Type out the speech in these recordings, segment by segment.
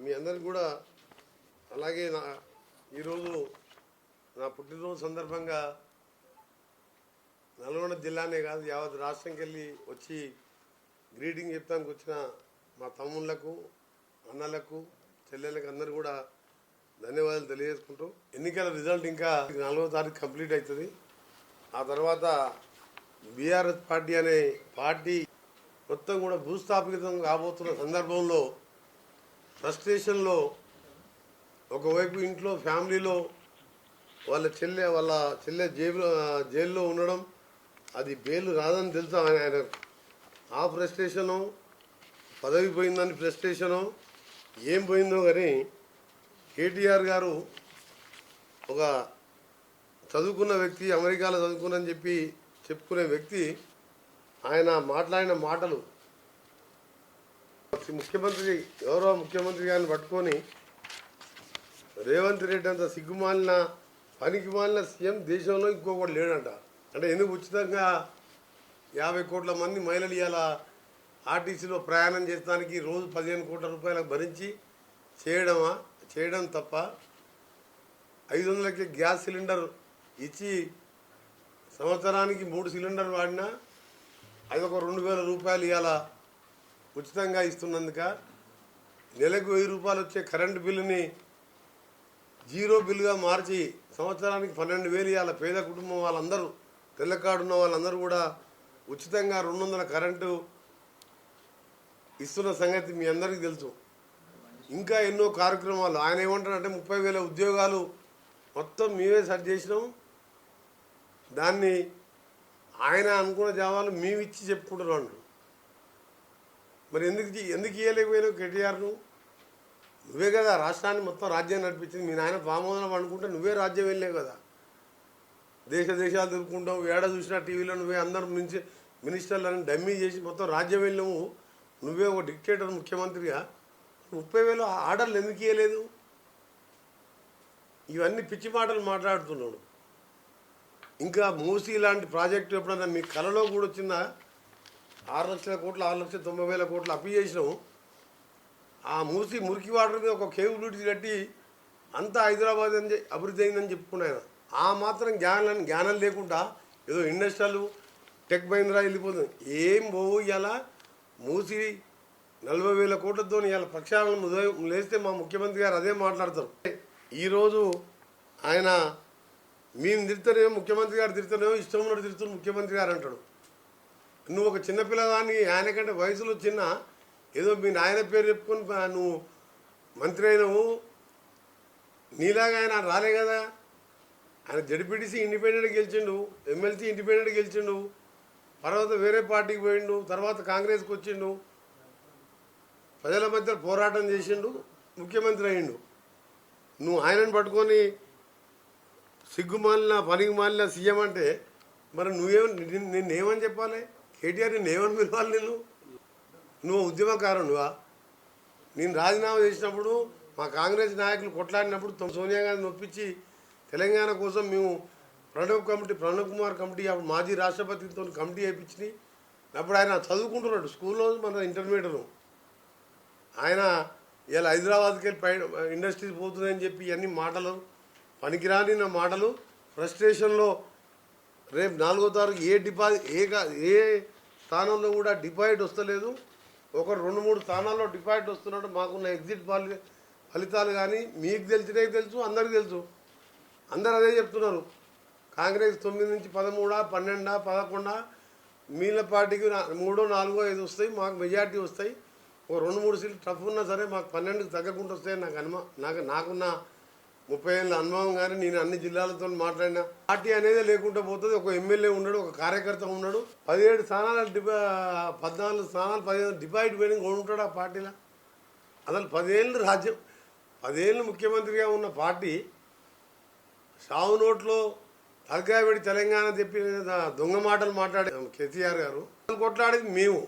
మీ అందరికి కూడా అలాగే నా ఈరోజు నా పుట్టినరోజు సందర్భంగా నల్గొండ జిల్లానే కాదు యావత్ రాష్ట్రంకి వెళ్ళి వచ్చి గ్రీటింగ్ చెప్తానికి వచ్చిన మా తమ్ముళ్ళకు అన్నలకు చెల్లెళ్ళకి అందరు కూడా ధన్యవాదాలు తెలియజేసుకుంటూ ఎన్నికల రిజల్ట్ ఇంకా నాలుగో తారీఖు కంప్లీట్ అవుతుంది. ఆ తర్వాత బీఆర్ఎస్ పార్టీ అనే పార్టీ మొత్తం కూడా భూస్థాపితం కాబోతున్న సందర్భంలో ఫ్రస్ట్రేషన్లో ఒకవైపు ఇంట్లో ఫ్యామిలీలో వాళ్ళ చెల్లె వాళ్ళ చెల్లె జైలు జైల్లో ఉండడం అది బెయిల్ రాదని తెలుసు ఆయన? ఆయన ఆ ఫ్రస్ట్రేషను పదవి పోయిందని ఫ్రస్ట్రేషను ఏం పోయిందో కానీ కేటీఆర్ గారు ఒక చదువుకున్న వ్యక్తి అమెరికాలో చదువుకున్నని చెప్పి చెప్పుకునే వ్యక్తి ఆయన మాట్లాడిన మాటలు ముఖ్యమంత్రి ఎవరో ముఖ్యమంత్రి గారిని పట్టుకొని రేవంత్ రెడ్డి అంత సిగ్గుమాలిన పనికి మాలిన సీఎం దేశంలో ఇంకొకటి లేడంట. అంటే ఎందుకు ఉచితంగా యాభై కోట్ల మంది మహిళలు ఇవాళ ఆర్టీసీలో ప్రయాణం చేస్తానికి రోజు పదిహేను కోట్ల రూపాయలకు భరించి చేయడమా? చేయడం తప్ప ఐదు వందలకి గ్యాస్ సిలిండర్ ఇచ్చి సంవత్సరానికి మూడు సిలిండర్ వాడినా అది ఒక రెండు వేల రూపాయలు ఇవాళ ఉచితంగా ఇస్తున్నందుక నెలకు వెయ్యి రూపాయలు వచ్చే కరెంటు బిల్లుని జీరో బిల్లుగా మార్చి సంవత్సరానికి పన్నెండు వేలు ఇవాళ పేద కుటుంబం వాళ్ళందరూ తెల్లకాడున్న ఉన్న వాళ్ళందరూ కూడా ఉచితంగా రెండు వందల కరెంటు ఇస్తున్న సంగతి మీ అందరికీ తెలుసు. ఇంకా ఎన్నో కార్యక్రమాలు. ఆయన ఏమంటారంటే ముప్పై వేల ఉద్యోగాలు మొత్తం మేమే సెట్ చేసినాం. దాన్ని ఆయన అనుకున్న జవాబులు మేము ఇచ్చి చెప్పుకుంటున్నాం మరి ఎందుకు ఎందుకు ఇవ్వలేకపోయినావు కేటీఆర్ను నువ్వే? కదా రాష్ట్రాన్ని మొత్తం రాజ్యాన్ని నడిపించింది. మీ నాయన పామోదనం అనుకుంటే నువ్వే రాజ్యం వెళ్ళావు కదా. దేశ దేశాలు తిరుగుకుంటావు ఏడ చూసినా టీవీలో నువ్వే అందరు మించి మినిస్టర్లను డమ్మీ చేసి మొత్తం రాజ్యం వెళ్ళాము నువ్వే ఒక డిక్టేటర్ ముఖ్యమంత్రిగా. ముప్పై వేలు ఆర్డర్లు ఎందుకు ఇవ్వలేదు ఇవన్నీ పిచ్చి మాటలు మాట్లాడుతున్నాడు. ఇంకా మూసీ లాంటి ప్రాజెక్టు ఎప్పుడన్నా మీ కలలో కూడా వచ్చిందా? ఆరు లక్షల కోట్లు ఆరు లక్షల తొంభై వేల కోట్లు అప్పి చేసినాం ఆ మూసి మురికి వాటర్ మీద ఒక కేబుల్ బ్రిడ్జ్ కట్టి అంతా హైదరాబాద్ అని అభివృద్ధి అయిందని చెప్పుకున్నాను ఆ మాత్రం జ్ఞానం జ్ఞానం లేకుండా ఏదో ఇండస్ట్రియల్ టెక్ మహీంద్రా వెళ్ళిపోతుంది. ఏం పోవు ఇలా మూసి నలభై వేల కోట్లతో ఇవాళ ప్రక్షాళన ఉదయం లేస్తే మా ముఖ్యమంత్రి గారు అదే మాట్లాడతారు. ఈరోజు ఆయన మేము తిడతానేమో ముఖ్యమంత్రి గారు తిడతానేమో ఇష్టం ఉన్నట్టు తిడుతున్న ముఖ్యమంత్రి గారు అంటాడు. నువ్వు ఒక చిన్న ఆయన కంటే వయసులో చిన్న ఏదో మీ నాయన పేరు చెప్పుకొని నువ్వు మంత్రి అయినవు. నీలాగా ఆయన రాలే కదా. ఆయన జడిపిడిసి ఇండిపెండెంట్ గెలిచిండు ఎమ్మెల్సీ ఇండిపెండెంట్ గెలిచిండు తర్వాత వేరే పార్టీకి పోయిండు తర్వాత కాంగ్రెస్కి వచ్చిండు. ప్రజల మధ్య పోరాటం చేసిండు ముఖ్యమంత్రి అయ్యిండు నువ్వు ఆయనను పట్టుకొని సిగ్గుమాలిన పనికి మాలిన సీఎం అంటే మరి నువ్వేం నిన్నేమని చెప్పాలి? కేటీఆర్ నేను ఏమని పిలవాలి నేను నువ్వు ఉద్యమకారు నువ్వా నేను రాజీనామా చేసినప్పుడు మా కాంగ్రెస్ నాయకులు కొట్లాడినప్పుడు సోనియా గాంధీ నొప్పించి తెలంగాణ కోసం మేము ప్రణబ్ కమిటీ ప్రణబ్ కుమార్ కమిటీ అప్పుడు మాజీ రాష్ట్రపతితో కమిటీ వేయించి అప్పుడు ఆయన చదువుకుంటున్నాడు స్కూల్లో మన ఇంటర్మీడియట్ ఆయన ఇలా హైదరాబాద్కి వెళ్ళి ఇండస్ట్రీస్ పోతున్నాయని చెప్పి ఇవన్నీ మాటలు. పనికిరాని నా మాటలు. ఫ్రస్ట్రేషన్లో రేపు నాలుగో తారీఖు ఏ డిపాజిట్ ఏ ఏ స్థానంలో కూడా డిపాజిట్ వస్తలేదు. ఒక రెండు మూడు స్థానాల్లో డిపాజిట్ వస్తున్నాడు మాకున్న ఎగ్జిట్ పాలి ఫలితాలు కానీ మీకు తెలిసినవి తెలుసు అందరికీ తెలుసు. అందరు అదే చెప్తున్నారు. కాంగ్రెస్ తొమ్మిది నుంచి పదమూడా పన్నెండా పదకొండా మీల పార్టీకి మూడో నాలుగో ఐదు వస్తాయి మాకు మెజార్టీ వస్తాయి. ఒక రెండు మూడు సీట్లు టఫ్ ఉన్నా సరే మాకు పన్నెండుకి తగ్గకుండా వస్తాయని నాకు అనుమా నాకు నాకున్న ముప్పై ఏళ్ళ అనుభవం కానీ నేను అన్ని జిల్లాలతో మాట్లాడినా. పార్టీ అనేది లేకుండా పోతుంది. ఒక ఎమ్మెల్యే ఉన్నాడు ఒక కార్యకర్త ఉన్నాడు. పదిహేడు స్థానాలు డిపా పద్నాలుగు స్థానాలు పదిహేను డిపాజిట్ పోయిన ఉంటాడు ఆ పార్టీలో? అసలు పదేళ్ళు రాజ్యం పదేళ్ళు ముఖ్యమంత్రిగా ఉన్న పార్టీ సావు నోట్లో తలకాయ తెలంగాణ చెప్పి దొంగ మాటలు మాట్లాడే కేసీఆర్ గారు. కొట్లాడేది మేము.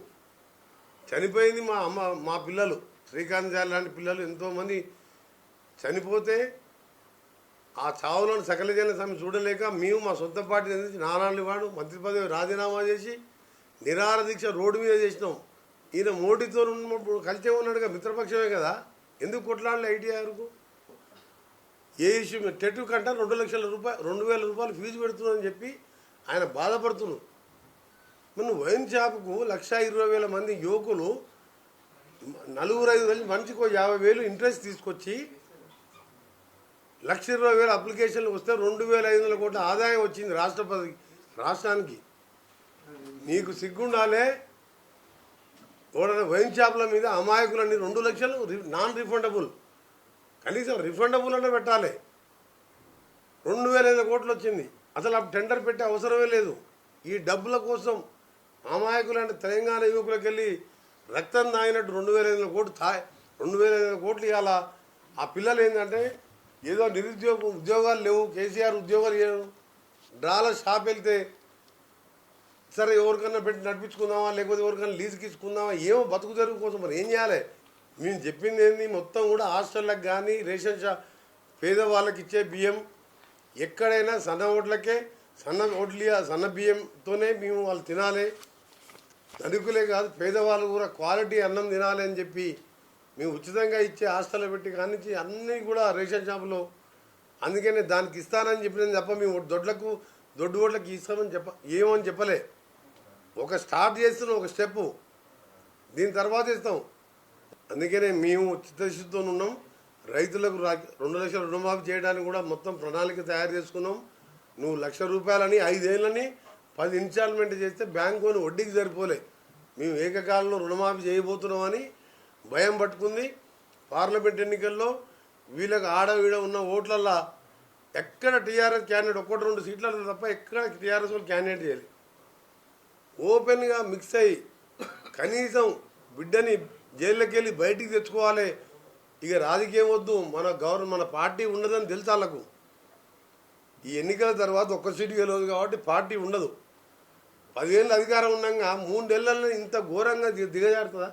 చనిపోయింది మా అమ్మ మా పిల్లలు. శ్రీకాంత్ జాలి లాంటి పిల్లలు ఎంతోమంది చనిపోతే ఆ చావులను సకల స్వామి చూడలేక మేము మా సొంత పార్టీ నుంచి నారాయణ వాడు మంత్రి పదవి రాజీనామా చేసి నిరార దీక్ష రోడ్డు మీద చేసినాం. ఈయన మోడీతో ఉన్నప్పుడు కలిసే ఉన్నాడుగా మిత్రపక్షమే కదా? ఎందుకు కొట్లాడలే ఐటీఆర్కు ఏ ఇష్యూ టెట్ కంటే రెండు లక్షల రూపాయలు రెండు వేల రూపాయలు ఫీజు పెడుతున్నానని చెప్పి ఆయన బాధపడుతున్నాడు మన వైన్ షాపుకు లక్ష ఇరవై వేల మంది యువకులు నలుగురు ఐదు వేలు మనిషికి యాభై వేలు ఇంట్రెస్ట్ తీసుకొచ్చి లక్ష ఇరవై వేల అప్లికేషన్లు వస్తే రెండు వేల ఐదు వందల కోట్ల ఆదాయం వచ్చింది రాష్ట్రపతి రాష్ట్రానికి. నీకు సిగ్గుండాలే? ఎవడన్నా వైన్ షాపుల మీద అమాయకులన్నీ రెండు లక్షలు నాన్ రిఫండబుల్ కనీసం రిఫండబుల్ అన్న పెట్టాలి. రెండు వేల ఐదు కోట్లు వచ్చింది. అసలు ఆ టెండర్ పెట్టే అవసరమే లేదు. ఈ డబ్బుల కోసం అమాయకులంటే తెలంగాణ యువకులకు వెళ్ళి రక్తం తాగినట్టు రెండు వేల ఐదు కోట్లు తా రెండు వేల ఐదు కోట్లు ఇవాళ ఆ పిల్లలు ఏంటంటే ఏదో నిరుద్యోగ ఉద్యోగాలు లేవు కేసీఆర్ ఉద్యోగాలు లేవు డ్రాల షాప్ వెళ్తే సరే ఎవరికన్నా పెట్టి నడిపించుకుందామా లేకపోతే ఎవరికన్నా లీజుకి ఇచ్చుకుందామా ఏమో బతుకు తెరుగు కోసం మరి ఏం చేయాలి? మేము చెప్పింది ఏంది మొత్తం కూడా హాస్టళ్ళకి కానీ రేషన్ షా పేదవాళ్ళకి ఇచ్చే బియ్యం ఎక్కడైనా సన్న ఓట్లకే సన్న ఓట్లు సన్న బియ్యంతోనే మేము వాళ్ళు తినాలి. ధనికులే కాదు పేదవాళ్ళు కూడా క్వాలిటీ అన్నం తినాలి అని చెప్పి మేము ఉచితంగా ఇచ్చే హాస్టల్లో పెట్టి కానించి అన్నీ కూడా రేషన్ షాపులో. అందుకనే దానికి ఇస్తానని చెప్పిన తప్ప మేము దొడ్లకు దొడ్డు ఓట్లకి ఇస్తామని చెప్ప ఏమని చెప్పలే. ఒక స్టార్ట్ చేస్తున్నాం ఒక స్టెప్ దీని తర్వాత ఇస్తాం అందుకనే మేము చిత్తశుద్ధితో ఉన్నాం. రైతులకు రా- రెండు లక్షల రుణమాఫీ చేయడానికి కూడా మొత్తం ప్రణాళిక తయారు చేసుకున్నాం. నువ్వు లక్ష రూపాయలని ఐదేళ్ళని పది ఇన్స్టాల్మెంట్ చేస్తే బ్యాంకు వడ్డీకి సరిపోలే. మేము ఏకకాలంలో రుణమాఫీ చేయబోతున్నామని భయం పట్టుకుంది. పార్లమెంట్ ఎన్నికల్లో వీళ్ళకి ఆడ వీడ ఉన్న ఓట్లల్లో ఎక్కడ టీఆర్ఎస్ క్యాండిడేట్ ఒక్కటి రెండు సీట్లు తప్ప ఎక్కడ టీఆర్ఎస్ వాళ్ళు క్యాండిడేట్ చేయాలి. ఓపెన్గా మిక్స్ అయ్యి కనీసం బిడ్డని జైల్లోకి వెళ్ళి బయటికి తెచ్చుకోవాలి. ఇక రాజకీయం వద్దు. మన గవర్న మన పార్టీ ఉండదని తెలుసు వాళ్ళకు. ఈ ఎన్నికల తర్వాత ఒక్క సీటు గెలవదు కాబట్టి పార్టీ ఉండదు. పదివేళ్ళు అధికారం ఉన్నాక మూడేళ్ళలో ఇంత ఘోరంగా దిగజారుతుందా?